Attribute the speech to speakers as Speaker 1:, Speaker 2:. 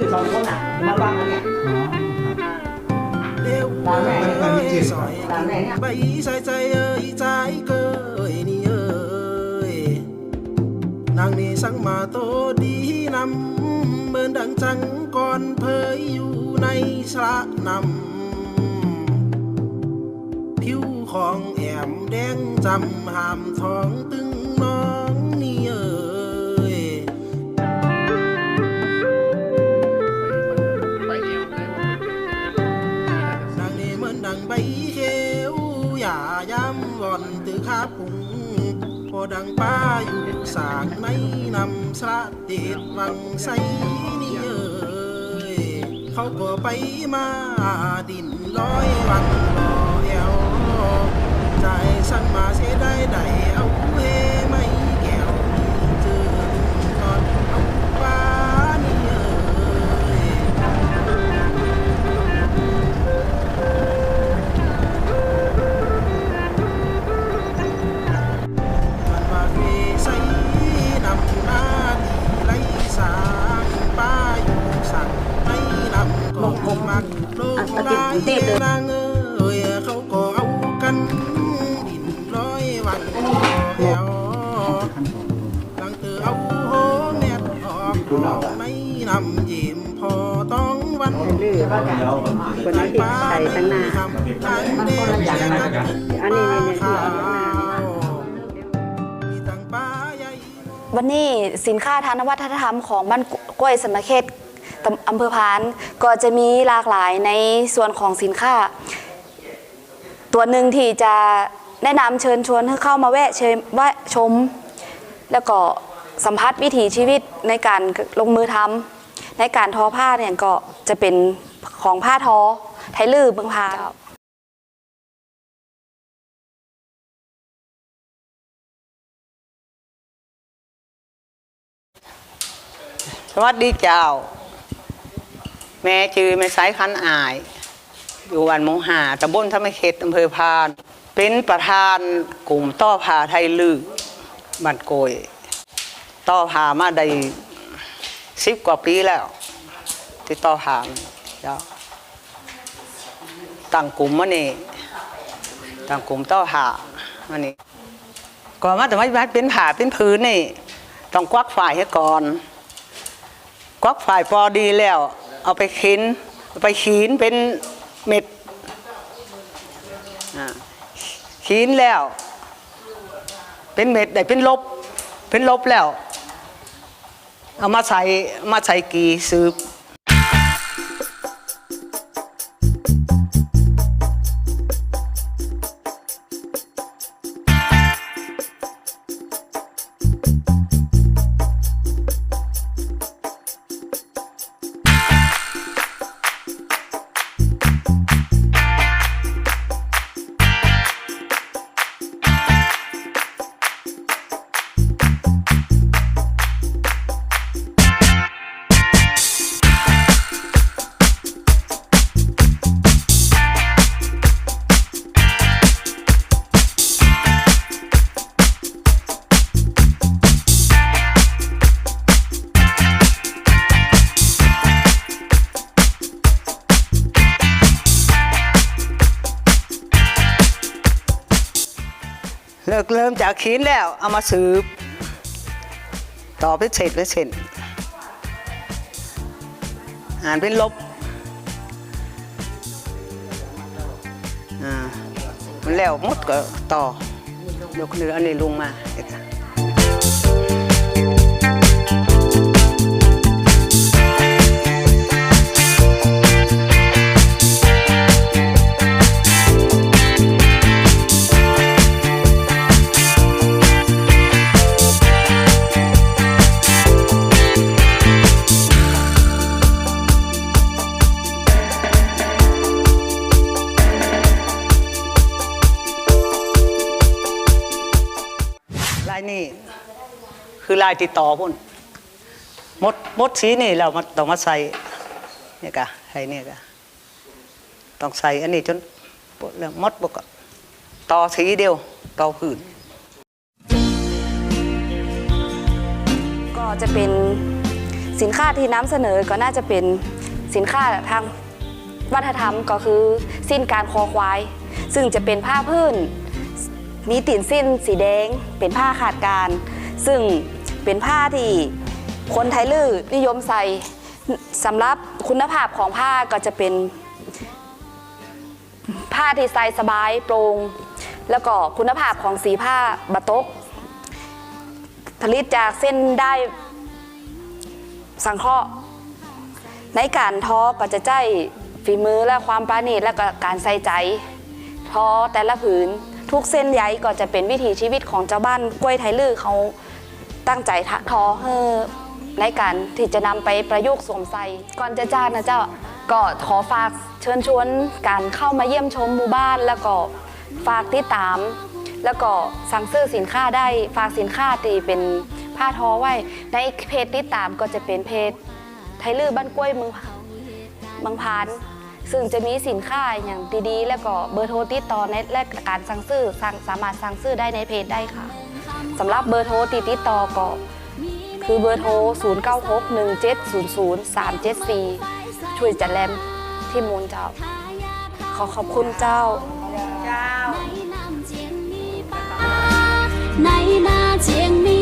Speaker 1: ที่ปั้นปั้นไทยหรือสองคนอะมาฟังอันเนี้ย
Speaker 2: ร้านแม่นี่มันมีจิตา
Speaker 1: นไหนเนี่ย
Speaker 3: ใบใส่ใจเอ้ยใจเกยนี่เอ้ยนางนี่สั่งมาโตดีนำเหมือนดังจังก่อนเพยอยู่ในสระนำผิวของแอมแดงจำหามทองตึงน้องนี่เอ้ย วอย่าย้ำว่อนตือขาปุงพอดังป้าอยู่สางในนำสระเดดวังใสนี่เอ้ยเขาก็ไปมาดินร้อยวันรอเอวใจสั่งมาเสียได้ไดเอา มักโลกได้นางเอ้ยเขาก็เอากันดินร้อยวันแอวหลังเธอเอาโหแมบออกไม่นำยิ้มพอต้องวัน
Speaker 4: ลือว่ากันคนนั้ติดใส่ตั้งหน้า
Speaker 3: อันนี้นี่นี่
Speaker 4: อันนี้นี่ยที่เอาข้างหน้า
Speaker 5: วันนี้สินค้าทางวัฒนธรรมของบ้านกล้วยสมเขต อำเภอพานก็จะมีหลากหลายในส่วนของสินค้า ตัวหนึ่งที่จะแนะนำเชิญชวนให้เข้ามาแวะชมแวะชม แล้วก็สัมผัสวิถีชีวิตในการลงมือทำในการทอผ้าเนี่ยก็จะเป็นของผ้าทอไทลือเมืองพาน
Speaker 6: สวัสดีเจ้า แม่ชื่อแม่สายคันอาย อยู่วันมงหาตำบลธรรมเขตอำเภอพาน เป็นประธานกลุ่มต้อผาไทยลือบันโกย ต้อผามาได้สิบกว่าปีแล้ว ที่ต้อผาเจ้าตั้งกลุ่มมานี่ตั้งกลุ่มต้อผามานี่ก่อนมาแต่ไม่เป็นผาเป็นพื้นนี่ ต้องควักฝ่ายให้ก่อนควักฝ่ายพอดีแล้ว เอาไปขินไปขีนเป็นเม็ดขีนแล้ว เป็นเม็ดได้เป็นลบ เป็นลบแล้ว เอามาใส่มาใส่กีซื้อ เลิกเริ่มจากขีนแล้ว เอามาสืบ ต่อไปเศษไปเศษอ่านเป็นลบอ่ามันแล้วมดก็ต่อยกเนื้ออันนี้ลงมาเด็ก ลายติดต่อพุ่นมดมดสีนี่เรามาต้องมาใส่เนี่ยกะใส่เนี่ยกะต้องใส่อันนี้จนปวดแล้วมดบกต่อสีเดียวต่อผืน
Speaker 5: ก็จะเป็นสินค้าที่นำเสนอก็น่าจะเป็นสินค้าทางวัฒนธรรมก็คือสิ้นการคอควาย ซึ่งจะเป็นผ้าพื้น มีตีนสิ้นสีแดงเป็นผ้าขาดการ ซึ่ง เป็นผ้าที่คนไทยลื้อนิยมใส่สำหรับคุณภาพของผ้าก็จะเป็นผ้าที่ใส่สบายโปร่งแล้วก็คุณภาพของสีผ้าบะตก ผลิตจากเส้นได้สังเคราะห์ ในการทอก็จะใจฝีมือและความปราณีตและก็การใส่ใจ ทอแต่ละผืนทุกเส้นใยก็จะเป็นวิถีชีวิตของเจ้าบ้านกล้วยไทยลือเขา ตั้งใจทะทอเฮอในการที่จะนำไปประยุกต์สวมใส่ก่อนจะจ้างนะเจ้าก็ขอฝากเชิญชวนการเข้ามาเยี่ยมชมหมู่บ้าน แล้วก็ฝากติดตาม แล้วก็สั่งซื้อสินค้าได้ฝากสินค้าตีเป็นผ้าทอไว้ ในเพจติดตามก็จะเป็นเพจไทยลือบ้านกล้วยเมืองบางพาน ซึ่งจะมีสินค้าอย่างดีๆ แล้วก็เบอร์โทรติดต่อในและการสั่งซื้อสั่งสามารถสั่งซื้อได้ในเพจได้ค่ะ สำหรับเบอร์โทรติดติดต่อก็คือเบอร์โทร 0961700374 ช่วยจัดแรมที่มูลเจ้า ขอขอบคุณเจ้า
Speaker 6: เจ้า
Speaker 7: ในนาเจียงมี